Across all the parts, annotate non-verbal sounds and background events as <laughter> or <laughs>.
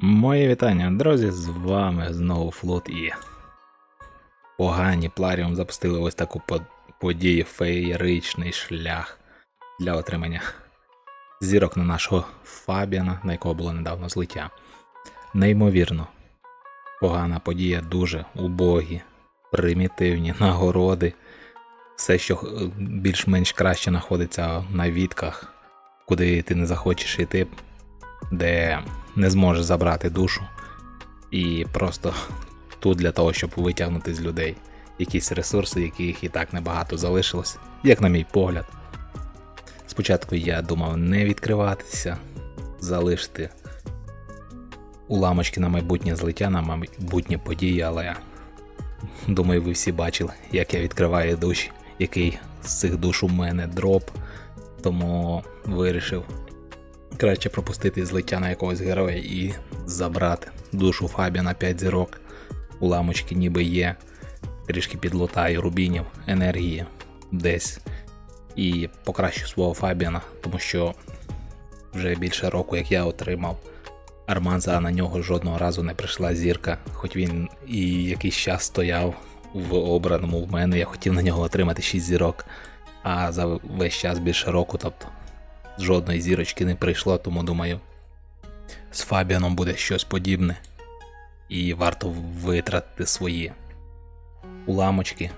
Моє вітання, друзі, з вами знову Флот і погані Пларіум запустили ось таку подію феєричний шлях для отримання зірок на нашого Фабіана, на якого було недавно злиття. Неймовірно, погана подія, дуже убогі, примітивні нагороди, все, що е, більш-менш краще знаходиться на відках, куди ти не захочеш йти, де не зможеш забрати душу. І просто <laughs> тут для того, щоб витягнути з людей якісь ресурси, яких і так небагато залишилось, як на мій погляд. Спочатку я думав не відкриватися, залишити уламочки на майбутнє злиття, на майбутнє події, але думаю, ви всі бачили, як я відкриваю душі, який з цих душ у мене дроп. Тому вирішив краще пропустити злиття на якогось героя і забрати душу Фабі на 5 зірок. Уламочки ніби є. Трішки підлутаю рубінів, енергії десь. І покращу свого Фабіана, тому що вже більше року, як я отримав Арманза, а на нього жодного разу не прийшла зірка, хоч він і якийсь час стояв в обраному в мене, я хотів на нього отримати 6 зірок, а за весь час більше року, тобто жодної зірочки не прийшло, тому думаю, з Фабіаном буде щось подібне, і варто витратити свої уламочки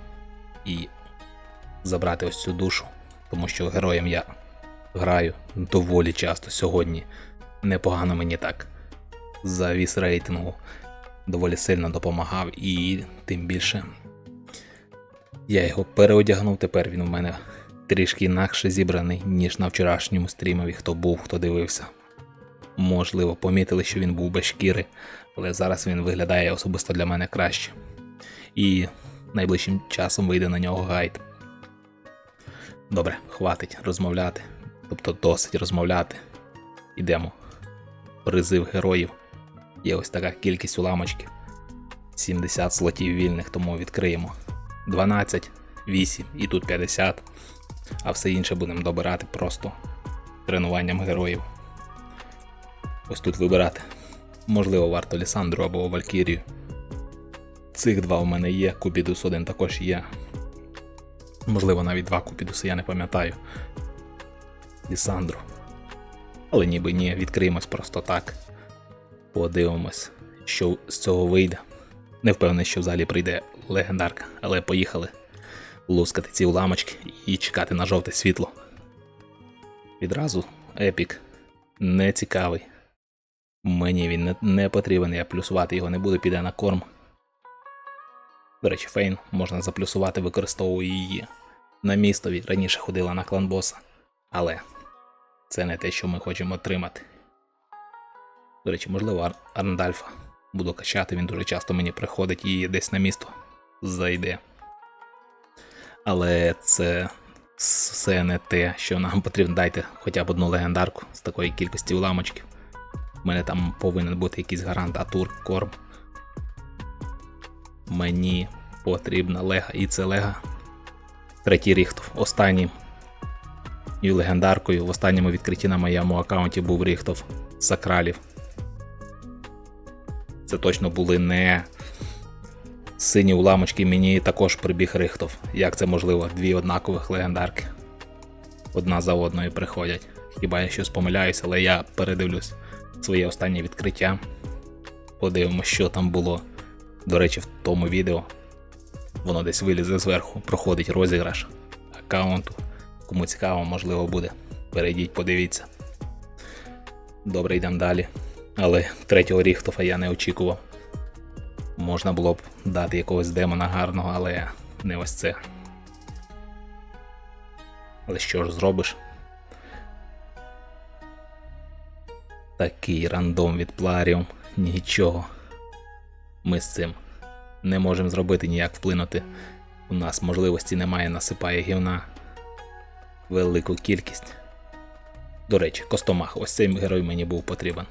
і забрати ось цю душу, тому що героєм я граю доволі часто сьогодні. Непогано мені так. Завіс рейтингу доволі сильно допомагав, і тим більше я його переодягнув. Тепер він у мене трішки інакше зібраний, ніж на вчорашньому стрімові, хто був, хто дивився. Можливо, помітили, що він був без шкіри, але зараз він виглядає особисто для мене краще. І найближчим часом вийде на нього гайд. Добре, хватить розмовляти. Тобто досить розмовляти. Ідемо. Призив героїв. Є ось така кількість уламочків. 70 слотів вільних, тому відкриємо. 12, 8 і тут 50 а все інше будемо добирати просто тренуванням героїв. Ось тут вибирати. Можливо, варто Лісандру або Валькірію. Цих два у мене є, Кубідус один також є. Можливо, навіть два Кубідуси, я не пам'ятаю. Лісандру. Але ніби ні, відкриємось просто так. Подивимось, що з цього вийде. Не впевнений, що взагалі прийде легендарка, але поїхали лускати ці уламочки і чекати на жовте світло. Відразу епік не цікавий. Мені він не, потрібен, я плюсувати його не буду, піде на корм. До речі, Фейн можна заплюсувати, використовую її. На містові раніше ходила на клан боса, але це не те, що ми хочемо отримати. До речі, можливо, Ар- Арндальфа буду качати, він дуже часто мені приходить і десь на місто зайде. Але це все не те, що нам <laughs> потрібно. Дайте хоча б одну легендарку з такої кількості уламочків. У мене там повинен бути якийсь гарант Атур, Корм. Мені потрібна лега, і це лега. Третій ріхтов. Останнім і легендаркою в останньому відкритті на моєму аккаунті був ріхтов сакралів. Це точно були не сині уламочки, мені також прибіг рихтов. Як це можливо? Дві однакових легендарки. Одна за одною приходять. Хіба я щось помиляюсь, але я передивлюсь своє останнє відкриття. Подивимось, що там було. До речі, в тому відео воно десь вилізе зверху, проходить розіграш аккаунту. Кому цікаво, можливо, буде. Перейдіть, подивіться. Добре, йдемо далі. Але третього ріхтофа я не очікував. Можна було б дати якогось демона гарного, але не ось це. Але що ж зробиш? Такий рандом від Пларіум. Нічого. Ми з цим не можемо зробити ніяк вплинути. У нас можливості немає, насипає гівна. Велику кількість. До речі, Костомах, ось цей герой мені був потрібен.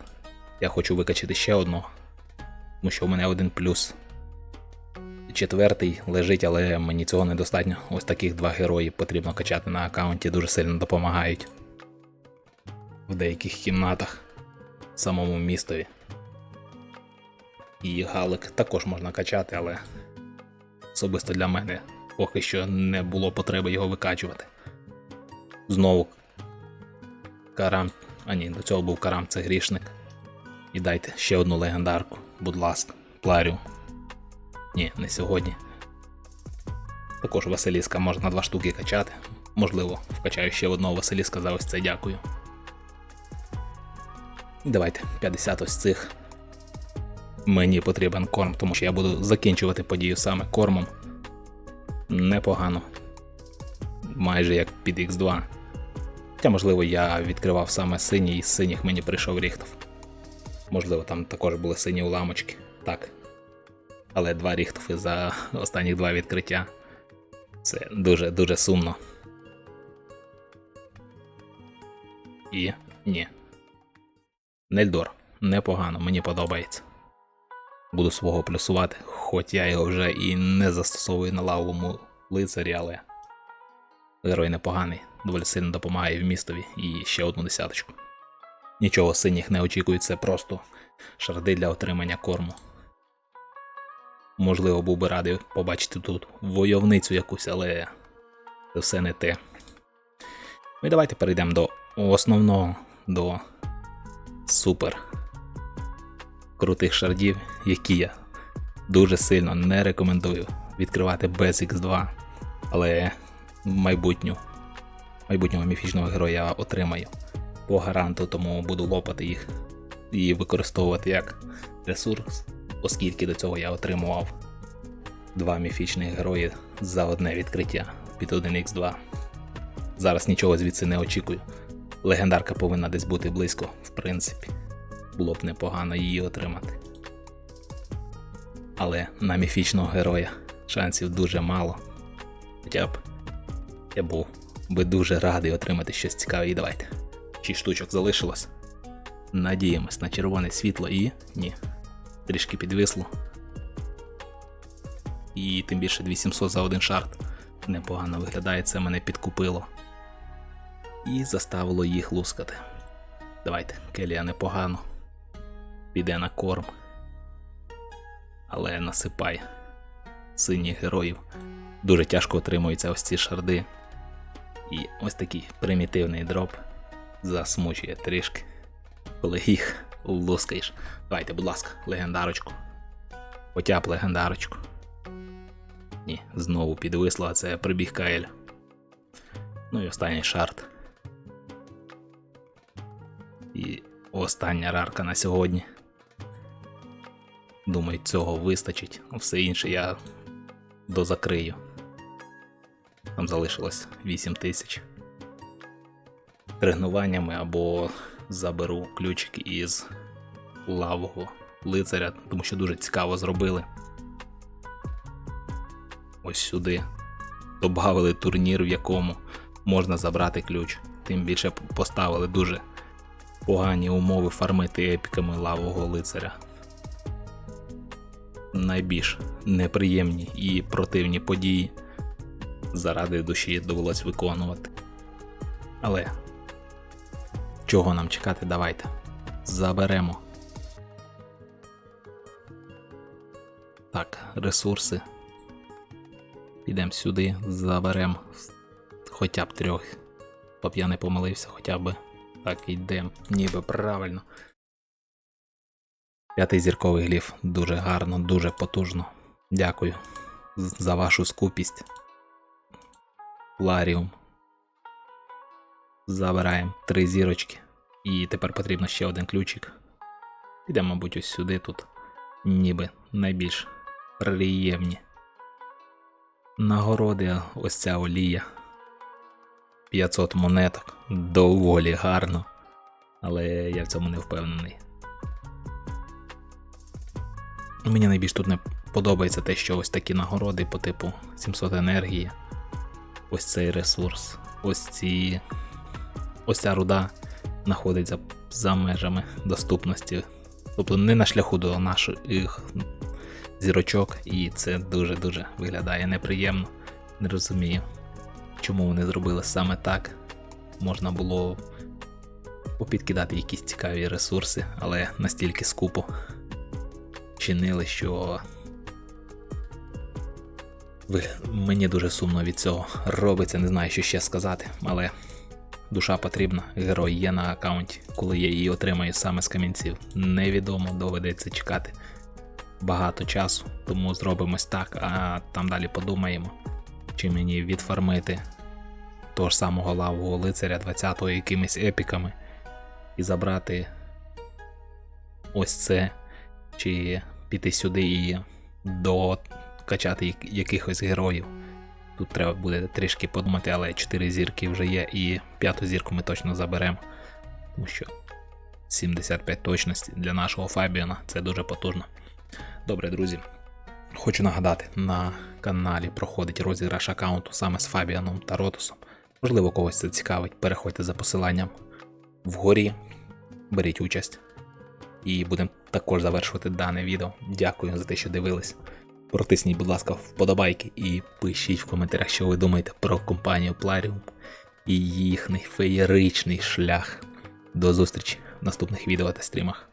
Я хочу викачати ще одного. Тому що у мене один плюс. Четвертий лежить, але мені цього недостатньо. Ось таких два герої потрібно качати на аккаунті, дуже сильно допомагають. В деяких кімнатах, в самому містові. І галик також можна качати, але особисто для мене поки що не було потреби його викачувати. Знову карам. А ні, до цього був карам, це грішник. І дайте ще одну легендарку, будь ласка, Пларіум. Ні, не сьогодні. Також Василіска можна два штуки качати. Можливо, вкачаю ще одного Василіска за ось це дякую. Давайте 50 ось цих. Мені потрібен корм, тому що я буду закінчувати подію саме кормом. Непогано. Майже як під X2. Хоча, можливо, я відкривав саме синій, і з синіх мені прийшов Ріхтов. Можливо, там також були сині уламочки. Так. Але два Ріхтофи за останні два відкриття. Це дуже дуже сумно. І ні. Нельдор. Непогано, мені подобається. Буду свого плюсувати, хоч я його вже і не застосовую на лавовому лицарі, але герой непоганий, доволі сильно допомагає в містові і ще одну десяточку. Нічого синіх не очікують, це просто шарди для отримання корму. Можливо, був би радий побачити тут войовницю якусь, але це все не те. Ну і давайте перейдемо до основного, до супер крутих шардів, які я дуже сильно не рекомендую відкривати без X2, але майбутню, майбутнього міфічного героя отримаю по гаранту, тому буду лопати їх і використовувати як ресурс, оскільки до цього я отримував два міфічних герої за одне відкриття під 1х2. Зараз нічого звідси не очікую. Легендарка повинна десь бути близько, в принципі. Було б непогано її отримати. Але на міфічного героя шансів дуже мало. Хоча б я був би дуже радий отримати щось цікаве. І давайте. Шість штучок залишилось. Надіємось на червоне світло і. ні. Трішки підвисло. І тим більше 2700 за один шарт. Непогано виглядає, це мене підкупило. І заставило їх лускати. Давайте, Келія непогано. Піде на корм. Але насипай синіх героїв. Дуже тяжко отримуються ось ці шарди. І ось такий примітивний дроп засмучує трішки, коли їх лускаєш. Давайте, будь ласка, легендарочку. Б легендарочку. Ні, знову підвисло, а це прибіг Каель. Ну і останній шарт. І остання рарка на сьогодні. Думаю, цього вистачить. Все інше я дозакрию. Там залишилось 8 тисяч. Тренуваннями або заберу ключик із лавого лицаря, тому що дуже цікаво зробили. Ось сюди. Добавили турнір, в якому можна забрати ключ. Тим більше поставили дуже погані умови фармити епіками лавого лицаря. Найбільш неприємні і противні події заради душі довелось виконувати. Але чого нам чекати, давайте. Заберемо. Так, ресурси. Підемо сюди, заберемо хоча б трьох. Щоб я не помилився, хоча б так йдемо, ніби правильно. П'ятий зірковий гліф дуже гарно, дуже потужно. Дякую за вашу скупість. Ларіум. Забираємо три зірочки. І тепер потрібно ще один ключик. Підемо, мабуть, ось сюди тут. Ніби найбільш приємні. Нагороди ось ця олія. 500 монеток. Доволі гарно. Але я в цьому не впевнений. Мені найбільш тут не подобається те, що ось такі нагороди по типу 700 енергії. Ось цей ресурс. Ось ці. Ось ця руда знаходиться за межами доступності. Тобто не на шляху до наших зірочок, і це дуже-дуже виглядає неприємно. Не розумію, чому вони зробили саме так. Можна було попідкидати якісь цікаві ресурси, але настільки скупо. чинили, що мені дуже сумно від цього робиться, не знаю, що ще сказати, але душа потрібна, герой є на аккаунті, коли я її отримаю саме з камінців. Невідомо, доведеться чекати багато часу, тому зробимось так, а там далі подумаємо, чи мені відфармити того ж самого лавового лицаря 20-го якимись епіками і забрати ось це, чи піти сюди і докачати якихось героїв. Тут треба буде трішки подумати, але 4 зірки вже є, і п'яту зірку ми точно заберемо. Тому що 75 точності для нашого Фабіана це дуже потужно. Добре, друзі. Хочу нагадати, на каналі проходить розіграш аккаунту саме з Фабіаном та Ротусом. Можливо, когось це цікавить. Переходьте за посиланням вгорі, беріть участь. І будемо також завершувати дане відео. Дякую за те, що дивились. Протисніть, будь ласка, вподобайки і пишіть в коментарях, що ви думаєте про компанію Plarium і їхній феєричний шлях. До зустрічі в наступних відео та стрімах.